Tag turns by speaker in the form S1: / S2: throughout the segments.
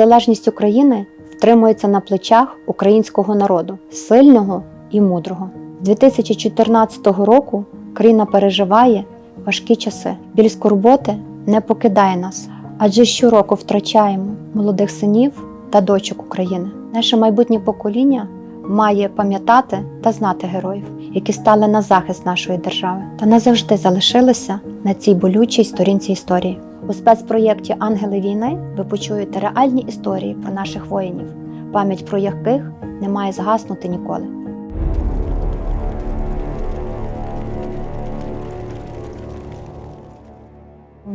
S1: Незалежність України втримується на плечах українського народу, сильного і мудрого. З 2014 року країна переживає важкі часи. Біль скорботи не покидає нас, адже щороку втрачаємо молодих синів та дочок України. Наше майбутнє покоління має пам'ятати та знати героїв, які стали на захист нашої держави та назавжди залишилися на цій болючій сторінці історії. У спецпроєкті Ангели війни ви почуєте реальні історії про наших воїнів, пам'ять про яких не має згаснути ніколи.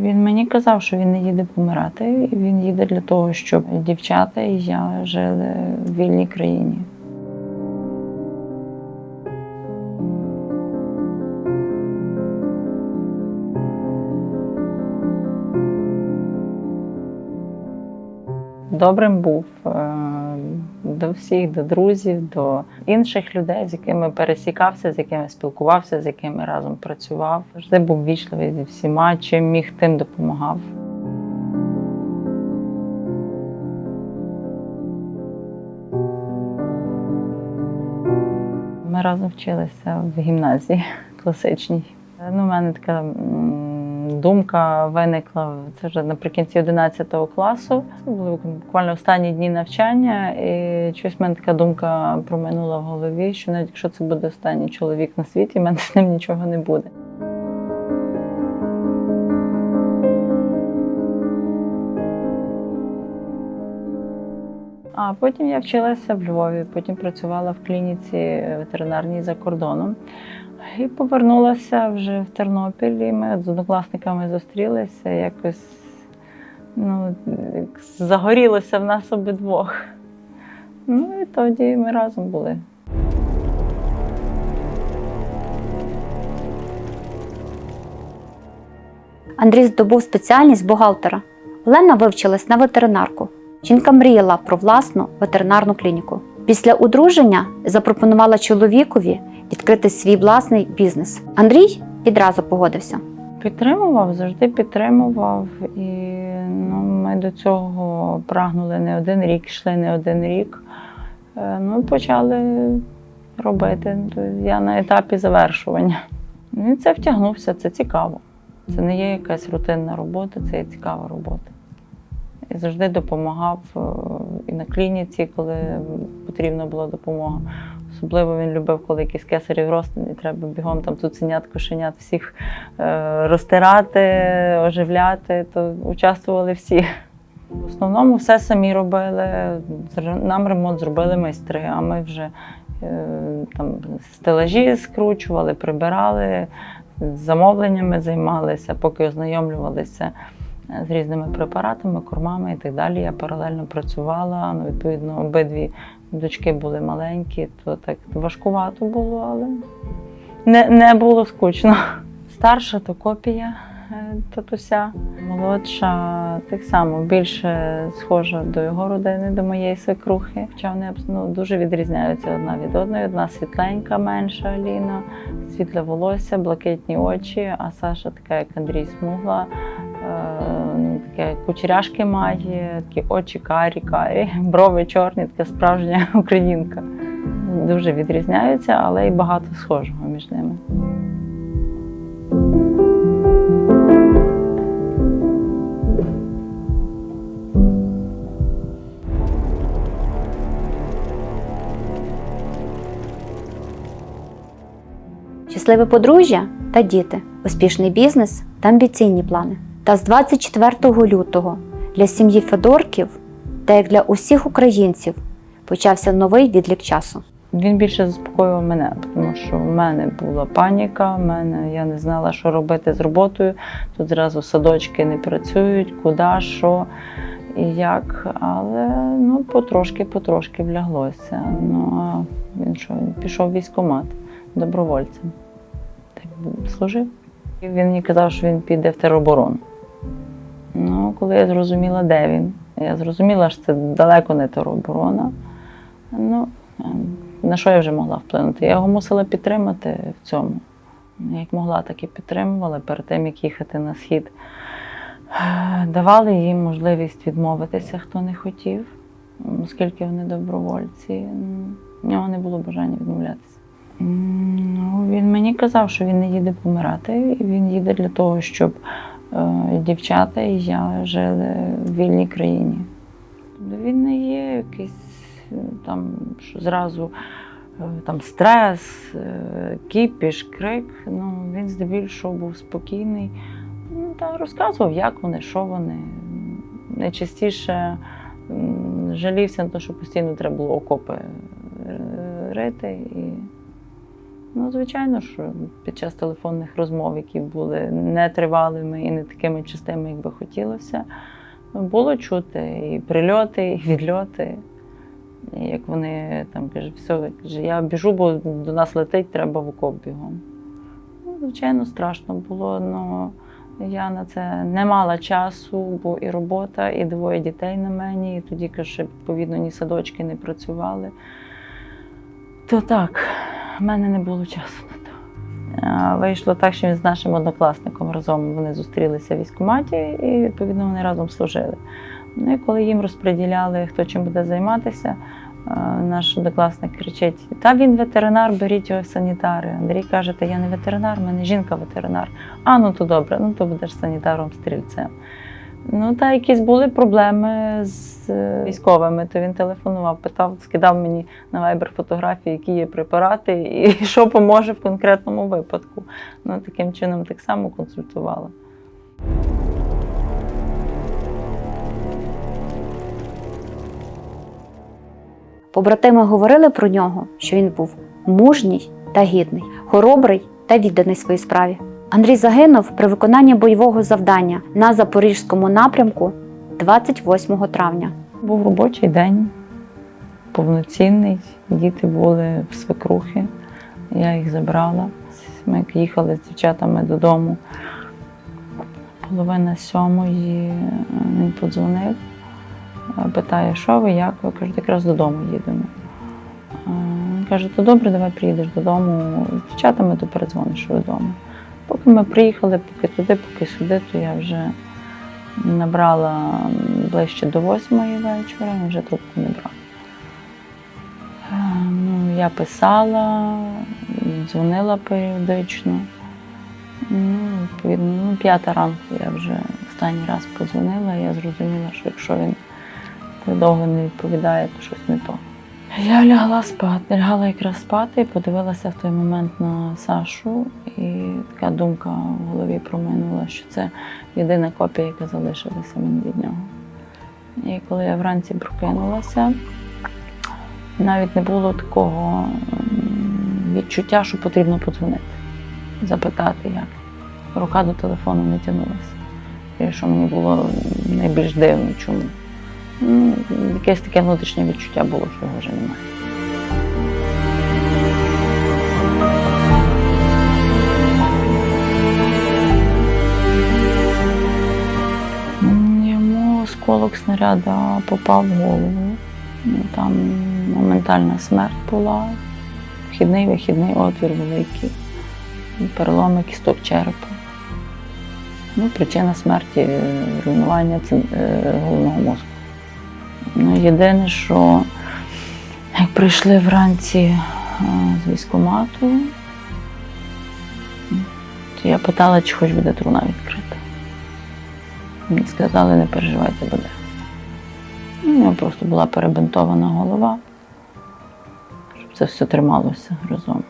S2: Він мені казав, що він не їде помирати, він їде для того, щоб дівчата і я жили в вільній країні. Добрим був е, до всіх, до друзів, до інших людей, з якими пересікався, з якими спілкувався, з якими разом працював. Завжди був вічливий зі всіма, чим міг, тим допомагав. Ми разом вчилися в гімназії класичній. Ну, у мене така думка виникла це вже наприкінці 11 класу. Це були буквально останні дні навчання, і щось в мене така думка проминула в голові, що навіть якщо це буде останній чоловік на світі, в мене з ним нічого не буде. А потім я вчилася в Львові, потім працювала в клініці ветеринарній за кордоном. І повернулася вже в Тернопіль, і ми з однокласниками зустрілися. Якось ну, загорілося в нас обидвох. Ну і тоді ми разом були.
S1: Андрій здобув спеціальність бухгалтера. Олена вивчилась на ветеринарку. Жінка мріяла про власну ветеринарну клініку. Після одруження запропонувала чоловікові відкрити свій власний бізнес. Андрій відразу погодився.
S2: Підтримував, завжди підтримував. І ну, ми до цього прагнули не один рік, йшли не один рік. Е, Ну, почали робити. Я на етапі завершування. Ну, І це втягнувся, це цікаво. Це не є якась рутинна робота, це є цікава робота. І завжди допомагав е, і на клініці, коли потрібна була допомога. Особливо він любив, коли якісь кесарів розтин, і треба бігом там цуценят, кошенят всіх е, розтирати, оживляти, то участвували всі. В основному все самі робили. Нам ремонт зробили майстри, а ми вже е, там стелажі скручували, прибирали, замовленнями займалися, поки ознайомлювалися з різними препаратами, кормами і так далі. Я паралельно працювала. Ну, відповідно, обидві дочки були маленькі, то так важкувато було, але не, не було скучно. Старша то копія е, татуся, молодша так само більше схожа до його родини, до моєї свекрухи. Хоча вони ну, дуже відрізняються одна від одної. Одна світленька, менша Аліна, світле волосся, блакитні очі, а Саша така, як Андрій смугла. Таке кучеряшки має, такі очі карі, карі, брови чорні, така справжня українка. Дуже відрізняються, але й багато схожого між ними.
S1: Щасливе подружжя та діти, успішний бізнес та амбіційні плани. Та з 24 лютого для сім'ї Федорків, та як для усіх українців, почався новий відлік часу.
S2: Він більше заспокоював мене, тому що в мене була паніка, в мене я не знала, що робити з роботою. Тут зразу садочки не працюють, куди, що і як. Але ну, потрошки-потрошки вляглося. Ну, а він що, він пішов в військкомат добровольцем. Так служив. Він мені казав, що він піде в тероборону. Коли я зрозуміла, де він, я зрозуміла, що це далеко не тероборона. Ну, на що я вже могла вплинути? Я його мусила підтримати в цьому. Як могла, так і підтримувала перед тим, як їхати на схід. Давали їм можливість відмовитися, хто не хотів, оскільки вони добровольці. В нього не було бажання відмовлятися. Ну, він мені казав, що він не їде помирати, він їде для того, щоб дівчата і я жили в вільній країні. Він не є якийсь е, там, що зразу е, там стрес, е, кіпіш, крик. Ну, він здебільшого був спокійний. Ну, та розказував, як вони, що вони. Найчастіше жалівся на те, що постійно треба було окопи е, рити. І, ну, звичайно, що під час телефонних розмов, які були нетривалими і не такими частими, як би хотілося, було чути і прильоти, і відльоти. І як вони там каже, все, каже, я біжу, бо до нас летить, треба в окоп бігом. Ну, звичайно, страшно було, але я на це не мала часу, бо і робота, і двоє дітей на мені, і тоді, каже, відповідно, ні садочки не працювали. То так, в мене не було часу на то. Вийшло так, що він з нашим однокласником разом вони зустрілися в військкоматі і відповідно вони разом служили. Ну і коли їм розподіляли, хто чим буде займатися, наш однокласник кричить: Та він ветеринар, беріть його в санітари. Андрій каже, та я не ветеринар, в мене жінка ветеринар. А, ну то добре, ну то будеш санітаром стрільцем. Ну, та якісь були проблеми з е, військовими, то він телефонував, питав, скидав мені на Viber фотографії, які є препарати, і що поможе в конкретному випадку. Ну, таким чином так само консультувала.
S1: Побратими говорили про нього, що він був мужній та гідний, хоробрий та відданий своїй справі. Андрій загинув при виконанні бойового завдання на запорізькому напрямку 28 травня.
S2: Був робочий день, повноцінний. Діти були в свекрухи. Я їх забрала. Ми їхали з дівчатами додому. Половина сьомої е, він подзвонив, е, питає, що ви, як ви? Кажуть, якраз додому їдемо. Е, Він каже, то добре, давай приїдеш додому. З дівчатами то передзвониш додому. Поки ми приїхали, поки туди, поки сюди, то я вже набрала ближче до восьмої вечора, він вже трубку не брав. Е, Ну, я писала, дзвонила періодично. Ну, ну, п'ята ранку я вже останній раз подзвонила, і я зрозуміла, що якщо він довго не відповідає, то щось не то. Я лягла спати, лягала якраз спати і подивилася в той момент на Сашу, і така думка в голові проминула, що це єдина копія, яка залишилася мені від нього. І коли я вранці прокинулася, навіть не було такого відчуття, що потрібно подзвонити, запитати, як. Рука до телефону не тягнулася. І що мені було найбільш дивно, чому. Ну, якесь таке внутрішнє відчуття було, що його вже немає. Осколок снаряда попав в голову. Ну, Там моментальна смерть була, вхідний вихідний отвір великий, переломи кісток черепа. Ну, причина смерті е, руйнування е, головного мозку. Ну, єдине, що як прийшли вранці е, з військкомату, я питала, чи хоч буде труна відкрита. Мені сказали, не переживайте, буде. У нього просто була перебинтована голова, щоб це все трималося разом.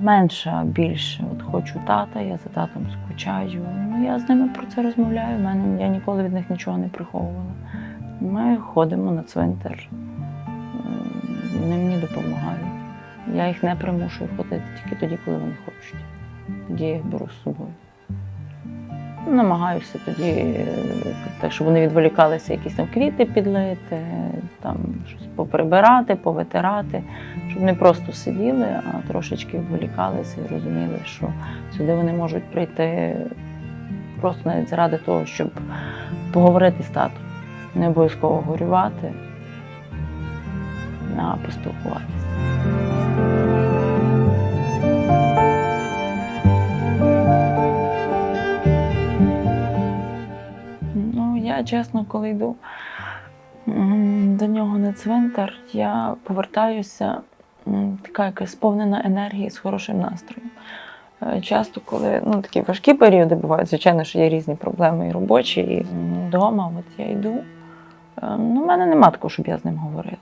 S2: Менше, а більше. От хочу тата, я за татом скучаю. Ну, я з ними про це розмовляю. Мене, я ніколи від них нічого не приховувала. Ми ходимо на цвинтар, вони мені допомагають. Я їх не примушую ходити тільки тоді, коли вони хочуть. Тоді я їх беру з собою. Намагаюся тоді, е, так, щоб вони відволікалися, якісь там квіти підлити, там щось поприбирати, повитирати, щоб не просто сиділи, а трошечки відволікалися і розуміли, що сюди вони можуть прийти просто навіть заради того, щоб поговорити з татом. Не обов'язково горювати, а поспілкуватися. Ну, я чесно, коли йду до нього на цвинтар, я повертаюся така якась сповнена енергії з хорошим настроєм. Е, Часто, коли ну, такі важкі періоди бувають, звичайно, що є різні проблеми і робочі, і вдома, от я йду. е, Ну, в мене нема такого, щоб я з ним говорила.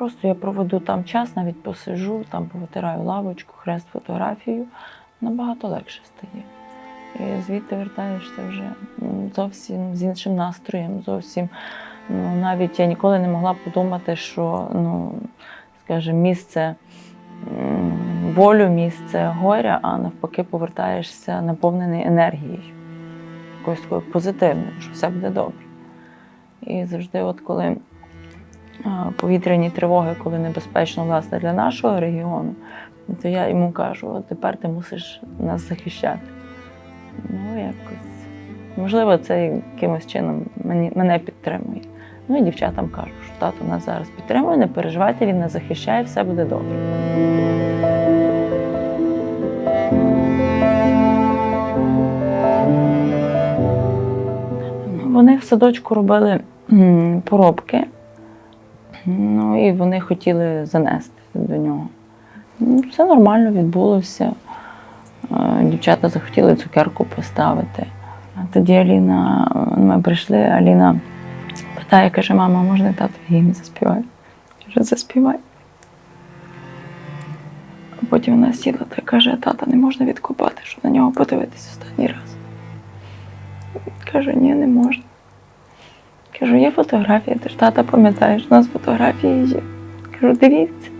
S2: Просто я проведу там час, навіть посижу, там повитираю лавочку, хрест фотографію. Набагато легше стає. І звідти вертаєшся вже зовсім з іншим настроєм, зовсім. Ну, навіть я ніколи не могла подумати, що, ну, скажімо, місце болю, місце горя, а навпаки, повертаєшся наповнений енергією, якоюсь такою позитивною, що все буде добре. І завжди, от коли повітряні тривоги, коли небезпечно власне для нашого регіону, то я йому кажу: тепер ти мусиш нас захищати. Ну, якось. Можливо, це якимось чином мене підтримує. Ну і дівчатам кажу, що тато нас зараз підтримує, не переживайте, він нас захищає, все буде добре. Вони в садочку робили поробки, ну і вони хотіли занести до нього. Ну, Все нормально відбулося. Е, Дівчата захотіли цукерку поставити. Тоді Аліна, ми прийшли, Аліна питає, каже, мама, можна тато гімн заспівати? Каже, заспівай. Потім вона сіла та каже, тата не можна відкопати, щоб на нього подивитися останній раз. Каже, ні, не можна. Кажу, є фотографія, ти ж тата пам'ятаєш, у нас фотографії є. Кажу, дивіться.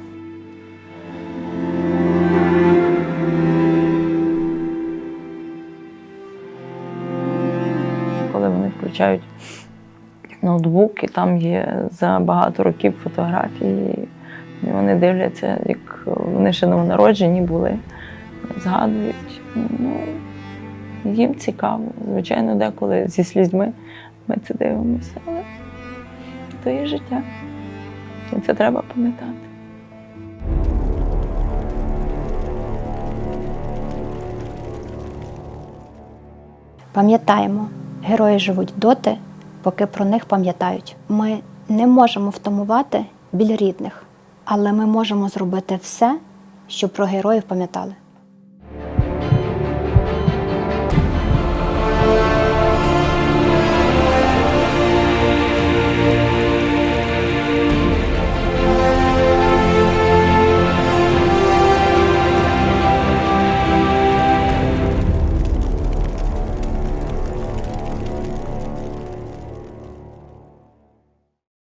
S2: Коли вони включають ноутбук, і там є за багато років фотографії, і вони дивляться, як вони ще новонароджені були, згадують. Ну, їм цікаво. Звичайно, деколи зі слізьми ми це дивимося, але то є життя. І це треба пам'ятати.
S1: Пам'ятаємо, герої живуть доти, поки про них пам'ятають. Ми не можемо втамувати біль рідних, але ми можемо зробити все, щоб про героїв пам'ятали.